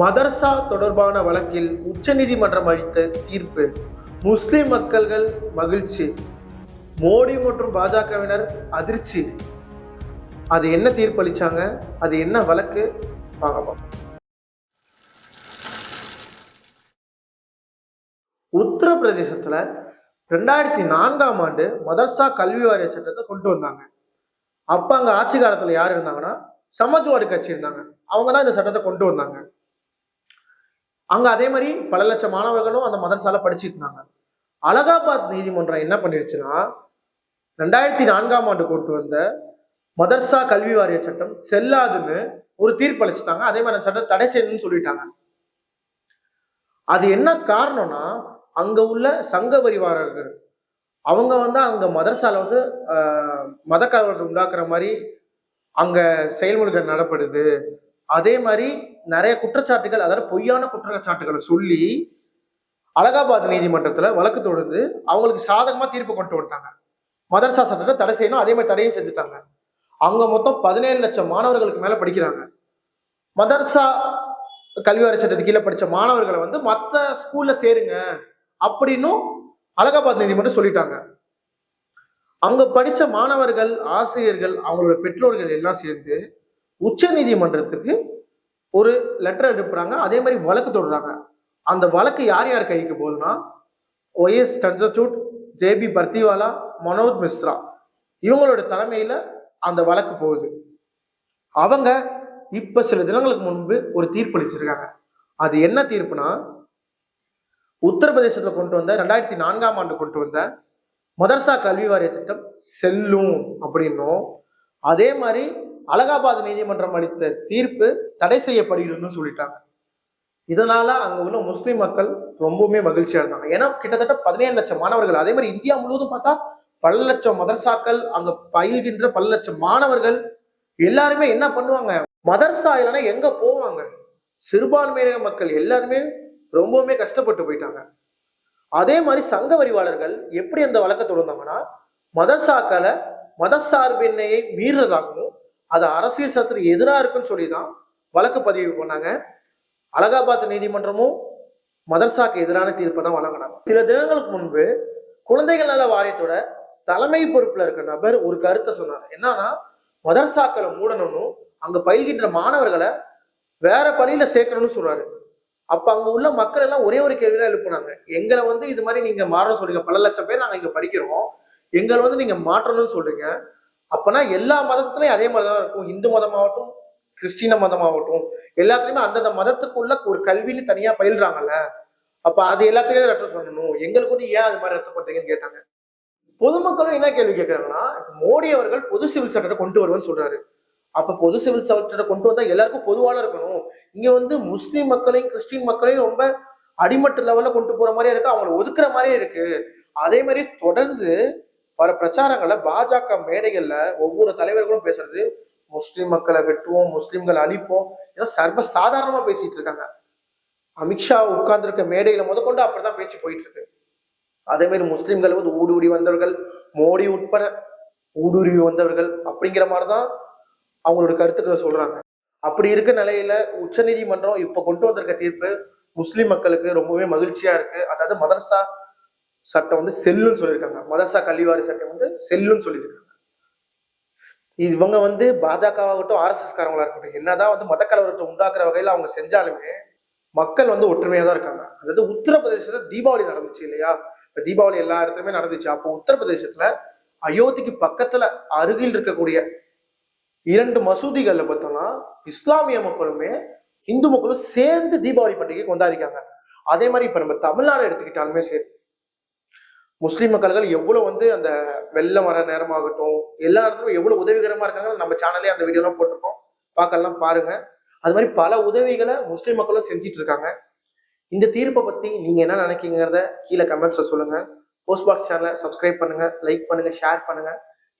மதர்சா தொடர்பான வழக்கில் உச்சநீதிமன்றம் அளித்த தீர்ப்பு. முஸ்லிம் மக்கள்கள் மகிழ்ச்சி. மோடி மற்றும் பாஜகவினர் அதிர்ச்சி. அது என்ன தீர்ப்பு அளிச்சாங்க? அது என்ன வழக்கு? பார்க்கலாம் உத்தரப்பிரதேசத்துல ரெண்டாயிரத்தி நான்காம் ஆண்டு மதர்சா கல்வி வாரிய சட்டத்தை கொண்டு வந்தாங்க. அப்ப அங்க ஆட்சி காலத்துல யார் இருந்தாங்கன்னா சமாஜ்வாடி கட்சி இருந்தாங்க. அவங்க தான் இந்த சட்டத்தை கொண்டு வந்தாங்க. அங்க அதே மாதிரி பல லட்சம் மாணவர்களும் அந்த மதரசால படிச்சுட்டு இருந்தாங்க. அலகாபாத் நீதிமன்றம் என்ன பண்ணிருச்சுன்னா ரெண்டாயிரத்தி நான்காம் ஆண்டு கொண்டு வந்த மதர்சா கல்வி வாரிய சட்டம் செல்லாதுன்னு ஒரு தீர்ப்பளிச்சுட்டாங்க அதே மாதிரி அந்த சட்டம் தடை செய்யணும்னு சொல்லிட்டாங்க. அது என்ன காரணம்னா அங்க உள்ள சங்க பரிவாரர்கள் அவங்க வந்து அங்க மதரசால வந்து ஆஹ், மத கலவரத்தை உண்டாக்குற மாதிரி அங்க செயல்முறைகள் நடப்படுது. அதே மாதிரி நிறைய குற்றச்சாட்டுகள் அதாவது பொய்யான குற்றச்சாட்டுகளை சொல்லி அலகாபாத் நீதிமன்றத்துல வழக்கு தொடர்ந்து அவங்களுக்கு சாதகமா தீர்ப்பு கொண்டு வந்துட்டாங்க. மதரசா சட்டத்தை தடை செய்யணும் அதே மாதிரி தடையும் செஞ்சுட்டாங்க. அங்க மொத்தம் பதினேழு லட்சம் மாணவர்களுக்கு மேல படிக்கிறாங்க. மதரசா கல்வி சட்டத்துக்கு கீழே படித்த மாணவர்களை வந்து மற்ற ஸ்கூல்ல சேருங்க அப்படின்னும் அலகாபாத் நீதிமன்றம் சொல்லிட்டாங்க. அங்க படித்த மாணவர்கள் ஆசிரியர்கள் அவங்களோட பெற்றோர்கள் எல்லாம் சேர்ந்து உச்ச நீதிமன்றத்துக்கு ஒரு லெட்டர் அனுப்புறாங்க. அதே மாதிரி வழக்கு தொடர்றாங்க. அந்த வழக்கு யார் யார் கைக்கு போகுதுன்னா ஒய்எஸ் சந்திரசூட் ஜேபி பர்த்திவாலா மனோஜ் மிஸ்ரா இவங்களோட தலைமையில அந்த வழக்கு போகுது. அவங்க இப்ப சில தினங்களுக்கு முன்பு ஒரு தீர்ப்பு அளிச்சிருக்காங்க. அது என்ன தீர்ப்புனா உத்தரப்பிரதேசத்துல கொண்டு வந்த ரெண்டாயிரத்தி நான்காம் ஆண்டு கொண்டு வந்த மதரசா கல்வி வாரிய திட்டம் செல்லும் அப்படின்னும். அதே மாதிரி அலகாபாத் நீதிமன்றம் அளித்த தீர்ப்பு தடை செய்யப்படுகிறதுன்னு சொல்லிட்டாங்க. இதனால அங்க உள்ள முஸ்லிம் மக்கள் ரொம்பவுமே மகிழ்ச்சியா இருந்தாங்க. ஏன்னா கிட்டத்தட்ட பதினேழு லட்சம் மாணவர்கள் அதே மாதிரி இந்தியா முழுவதும் பார்த்தா பல லட்சம் மதர்சாக்கள் அங்க பயில்கின்ற பல லட்சம் மாணவர்கள் எல்லாருமே என்ன பண்ணுவாங்க? மதர்சா இல்லைன்னா எங்க போவாங்க? சிறுபான்மையினர் மக்கள் எல்லாருமே ரொம்பவுமே கஷ்டப்பட்டு போயிட்டாங்க. அதே மாதிரி சங்க வரிவாளர்கள் எப்படி அந்த வழக்கை தொடர்ந்தாங்கன்னா மதர்சாக்களை மதசார்பின்மையை மீறுறதாகவும் அது அரசியல் சாஸ்திரம் எதிராக இருக்குன்னு சொல்லி தான் வழக்கு பதிவு பண்ணாங்க. அலகாபாத் நீதிமன்றமும் மதர்சாக்கு எதிரான தீர்ப்பை தான் வழங்கினாங்க. சில தினங்களுக்கு முன்பு குழந்தைகள் நல வாரியத்தோட தலைமை பொறுப்புல இருக்க நபர் ஒரு கருத்தை சொன்னார். என்னன்னா மதர்சாக்களை மூடணும்னு அங்க பயில்கின்ற மாணவர்களை வேற பள்ளியில சேர்க்கணும்னு சொல்றாரு. அப்ப அங்க உள்ள மக்கள் எல்லாம் ஒரே ஒரு கேள்வி தான் எழுப்புனாங்க. எங்களை வந்து இது மாதிரி நீங்க மாறணும் சொல்றீங்க. பல லட்சம் பேர் நாங்க இங்க படிக்கிறோம். எங்களை வந்து நீங்க மாற்றணும்னு சொல்றீங்க. அப்பனா எல்லா மதத்துலயும் அதே மாதிரி தான் இருக்கும். இந்து மதமாகட்டும் கிறிஸ்டின மதமாகட்டும் எல்லாத்துலயுமே அந்தந்த மதத்துக்குள்ள ஒரு கல்வின்னு தனியா பயில்றாங்கல்ல. அப்ப அது எல்லாத்துலயும் ரத்து பண்ணணும். எங்களுக்கு வந்து ஏன் அது மாதிரி ரத்து பண்றீங்கன்னு கேட்டாங்க. பொதுமக்களும் என்ன கேள்வி கேட்கறாங்கன்னா மோடி அவர்கள் பொது சிவில் சட்டத்தை கொண்டு வருவேன்னு சொல்றாரு. அப்ப பொது சிவில் சட்டத்தை கொண்டு வந்தா எல்லாருக்கும் பொதுவான இருக்கணும். இங்க வந்து முஸ்லீம் மக்களையும் கிறிஸ்டின் மக்களையும் ரொம்ப அடிமட்ட லெவல்ல கொண்டு போற மாதிரியே இருக்கு. அவங்களை ஒதுக்குற மாதிரியே இருக்கு. அதே மாதிரி தொடர்ந்து வர பிரச்சாரங்களை பாஜக மேடைகள்ல ஒவ்வொரு தலைவர்களும் பேசுறது முஸ்லிம் மக்களை வெட்டுவோம் முஸ்லிம்களை அழிப்போம் ஏன்னா சர்வ சாதாரணமா பேசிட்டு இருக்காங்க. அமித்ஷா உட்கார்ந்துருக்க மேடையில முதற்கொண்டு அப்படிதான் பேச்சு போயிட்டு இருக்கு அதே மாதிரி முஸ்லிம்கள் வந்து ஊடுருவி வந்தவர்கள் மோடி உட்பட ஊடுருவி வந்தவர்கள் அப்படிங்கிற மாதிரிதான் அவங்களோட கருத்துக்களை சொல்றாங்க. அப்படி இருக்க நிலையில உச்சநீதிமன்றம் இப்ப கொண்டு வந்திருக்க தீர்ப்பு முஸ்லிம் மக்களுக்கு ரொம்பவே மகிழ்ச்சியா இருக்கு. அதாவது மதரசா சட்டம் வந்து செல்லுன்னு சொல்லியிருக்காங்க. மதரசா கல்விவாரி சட்டம் வந்து செல்லுன்னு சொல்லியிருக்காங்க. இவங்க வந்து பாஜகவாகட்டும் ஆர்எஸ்எஸ் காரங்களா இருக்கட்டும் என்னதான் வந்து மத கலவரத்தை உண்டாக்குற வகையில் அவங்க செஞ்சாலுமே மக்கள் வந்து ஒற்றுமையா தான் இருக்காங்க. அதாவது உத்தரப்பிரதேசத்துல தீபாவளி நடந்துச்சு இல்லையா? இப்ப தீபாவளி எல்லா இடத்துலயுமே நடந்துச்சு. அப்போ உத்தரப்பிரதேசத்துல அயோத்திக்கு பக்கத்துல அருகில் இருக்கக்கூடிய இரண்டு மசூதிகள்ல பார்த்தோம்னா இஸ்லாமிய மக்களுமே இந்து மக்களும் சேர்ந்து தீபாவளி பண்டிகை கொண்டாடிக்காங்க அதே மாதிரி இப்ப நம்ம தமிழ்நாடு எடுத்துக்கிட்டாலுமே சரி முஸ்லீம் மக்கள்கள் எவ்வளவு வந்து அந்த வெள்ளம் வர நேரமாகட்டும் எல்லா இடத்துலையும் எவ்வளவு உதவிகரமா இருக்காங்க நம்ம சேனல்லே அந்த வீடியோலாம் போட்டிருக்கோம். பார்க்கலாம் பாருங்க. அது மாதிரி பல உதவிகளை முஸ்லீம் மக்களும் செஞ்சிட்டு இருக்காங்க. இந்த தீர்ப்பை பத்தி நீங்க என்ன நினைக்கிறீங்கிறத கீழே கமெண்ட்ஸ்ல சொல்லுங்க. போஸ்ட் பாக்ஸ் சேனலை சப்ஸ்கிரைப் பண்ணுங்க லைக் பண்ணுங்க ஷேர் பண்ணுங்க.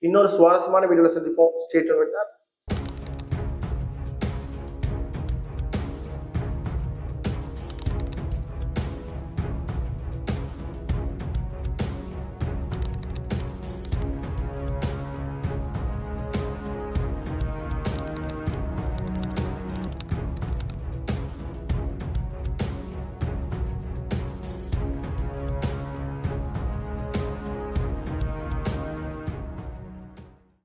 இன்னொரு சுவாரஸ்யமான வீடியோல சந்திப்போம். ஸ்டேட்